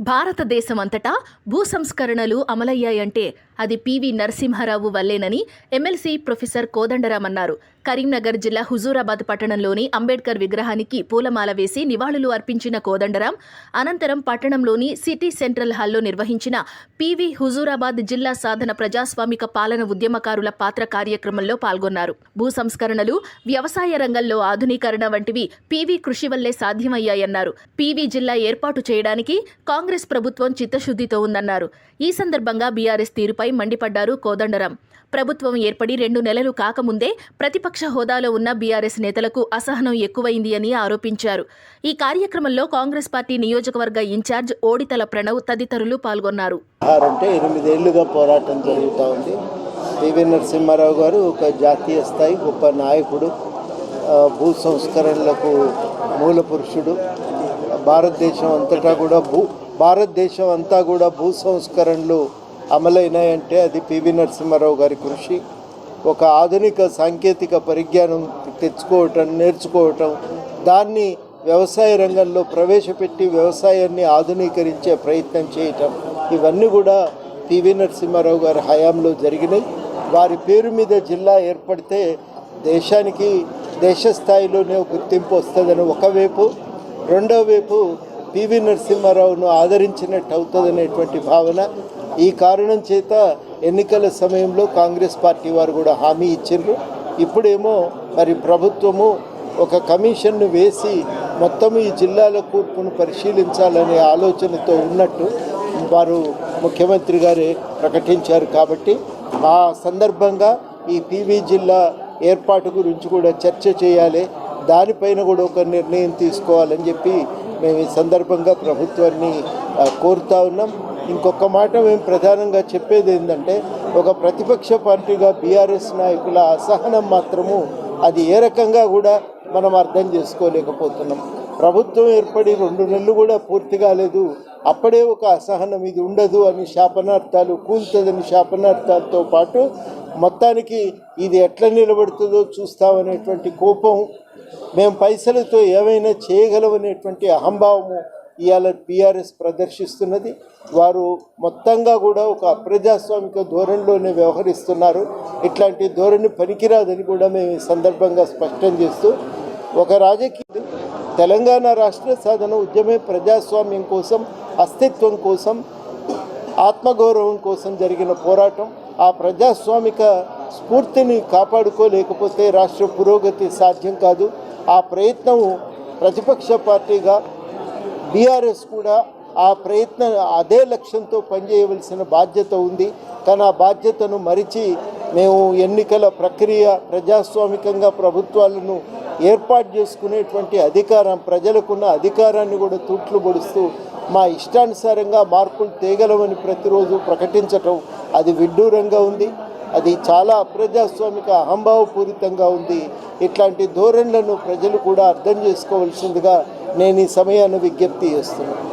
భారతదేశం అంతటా భూ సంస్కరణలు అమలయ్యాయంటే అది పివి నరసింహారావు వల్లేనని ఎమ్మెల్సీ ప్రొఫెసర్ కోదండరాం అన్నారు కరీంనగర్ జిల్లా హుజూరాబాద్ పట్టణంలోని అంబేద్కర్ విగ్రహానికి పూలమాల వేసి నివాళులు అర్పించిన కోదండరాం అనంతరం పట్టణంలోని సిటీ సెంట్రల్ హాల్లో నిర్వహించిన పివి హుజూరాబాద్ జిల్లా సాధన ప్రజాస్వామిక పాలన ఉద్యమకారుల పాత్ర కార్యక్రమంలో పాల్గొన్నారు. భూ సంస్కరణలు వ్యవసాయ రంగంలో ఆధునీకరణ వంటివి పివి కృషి వల్లే సాధ్యమయ్యాయన్నారు. పీవీ జిల్లా ఏర్పాటు చేయడానికి కాంగ్రెస్ ప్రభుత్వం చిత్తశుద్ధితో ఉందన్నారు. ఈ సందర్భంగా బీఆర్ఎస్ తీరుపై మండిపడ్డారు కోదండరాం. ప్రభుత్వం ఏర్పడి రెండు నెలలు కాకముందే ప్రతిపక్ష హోదాలో ఉన్న బీఆర్ఎస్ నేతలకు అసహనం ఎక్కువైంది అని ఆరోపించారు. ఈ కార్యక్రమంలో కాంగ్రెస్ పార్టీ నియోజకవర్గ ఇన్ఛార్జ్ ఓడితల ప్రణవ్ తదితరులు పాల్గొన్నారు. అంటే ఎనిమిదేళ్ళుగా పోరాటం జరుగుతూ ఉంది. పివి నరసింహారావు గారు ఒక జాతీయ స్థాయి గొప్ప నాయకుడు భూ సంస్కరణలకు మూల పురుషుడు. భారతదేశం అంతటా కూడా భూ భారతదేశం అంతా కూడా భూ సంస్కరణలు అమలైనాయంటే అది పివి నరసింహారావు గారి కృషి. ఒక ఆధునిక సాంకేతిక పరిజ్ఞానం తెచ్చుకోవటం నేర్చుకోవటం దాన్ని వ్యవసాయ రంగంలో ప్రవేశపెట్టి వ్యవసాయాన్ని ఆధునీకరించే ప్రయత్నం చేయటం. ఇవన్నీ కూడా పివి నరసింహారావు గారి హయాంలో జరిగినాయి. వారి పేరు మీద జిల్లా ఏర్పడితే దేశానికి దేశ స్థాయిలోనే గుర్తింపు వస్తుందని ఒకవైపు రెండో వైపు పివి నరసింహారావును ఆదరించినట్టు అవుతుందనేటువంటి భావన ఈ కారణం చేత ఎన్నికల సమయంలో కాంగ్రెస్ పార్టీ వారు కూడా హామీ ఇచ్చిండ్రు. ఇప్పుడేమో మరి ప్రభుత్వము ఒక కమిషన్ను వేసి మొత్తం ఈ జిల్లాల కూర్పును పరిశీలించాలనే ఆలోచనతో ఉన్నట్టు వారు ముఖ్యమంత్రి గారే ప్రకటించారు కాబట్టి ఆ సందర్భంగా ఈ పీవీ జిల్లా ఏర్పాటు గురించి కూడా చర్చ చేయాలి. దానిపైన కూడా ఒక నిర్ణయం తీసుకోవాలని చెప్పి మేము ఈ సందర్భంగా ప్రభుత్వాన్ని కోరుతా ఉన్నాం. ఇంకొక మాట మేము ప్రధానంగా చెప్పేది ఏంటంటే ఒక ప్రతిపక్ష పార్టీగా బీఆర్ఎస్ నాయకుల అసహనం మాత్రము అది ఏ రకంగా కూడా మనం అర్థం చేసుకోలేకపోతున్నాం. ప్రభుత్వం ఏర్పడి రెండు నెలలు కూడా పూర్తి కాలేదు. అప్పుడే ఒక అసహనం ఇది ఉండదు అని శాపనార్థాలు కూల్తుందని శాపనార్థాలతో పాటు మొత్తానికి ఇది ఎట్లా నిలబడుతుందో చూస్తామనేటువంటి కోపం మేము పైసలతో ఏమైనా చేయగలమనేటువంటి అహంభావము ఇవాళ బీఆర్ఎస్ ప్రదర్శిస్తున్నది. వారు మొత్తంగా కూడా ఒక అప్రజాస్వామిక ధోరణిలోనే వ్యవహరిస్తున్నారు. ఇట్లాంటి ధోరణి పనికిరాదని కూడా మేము ఈ సందర్భంగా స్పష్టం చేస్తూ ఒక రాజకీయ తెలంగాణ రాష్ట్ర సాధన ఉద్యమే ప్రజాస్వామ్యం కోసం అస్తిత్వం కోసం ఆత్మగౌరవం కోసం జరిగిన పోరాటం. ఆ ప్రజాస్వామిక స్ఫూర్తిని కాపాడుకోలేకపోతే రాష్ట్ర పురోగతి సాధ్యం కాదు. ఆ ప్రయత్నం ప్రతిపక్ష పార్టీగా బీఆర్ఎస్ కూడా ఆ ప్రయత్న అదే లక్ష్యంతో పనిచేయవలసిన బాధ్యత ఉంది. కానీ ఆ బాధ్యతను మరిచి మేము ఎన్నికల ప్రక్రియ ప్రజాస్వామికంగా ప్రభుత్వాలను ఏర్పాటు చేసుకునేటువంటి అధికారం ప్రజలకున్న అధికారాన్ని కూడా తూట్లు పొడుస్తూ మా ఇష్టానుసారంగా మార్పులు తేగలమని ప్రతిరోజు ప్రకటించటం అది విడ్డూరంగా ఉంది. అది చాలా అప్రజాస్వామిక అహంభావపూరితంగా ఉంది. ఇట్లాంటి ధోరణులను ప్రజలు కూడా అర్థం చేసుకోవాల్సిందిగా నేను ఈ సమయాన్ని విజ్ఞప్తి చేస్తున్నాను.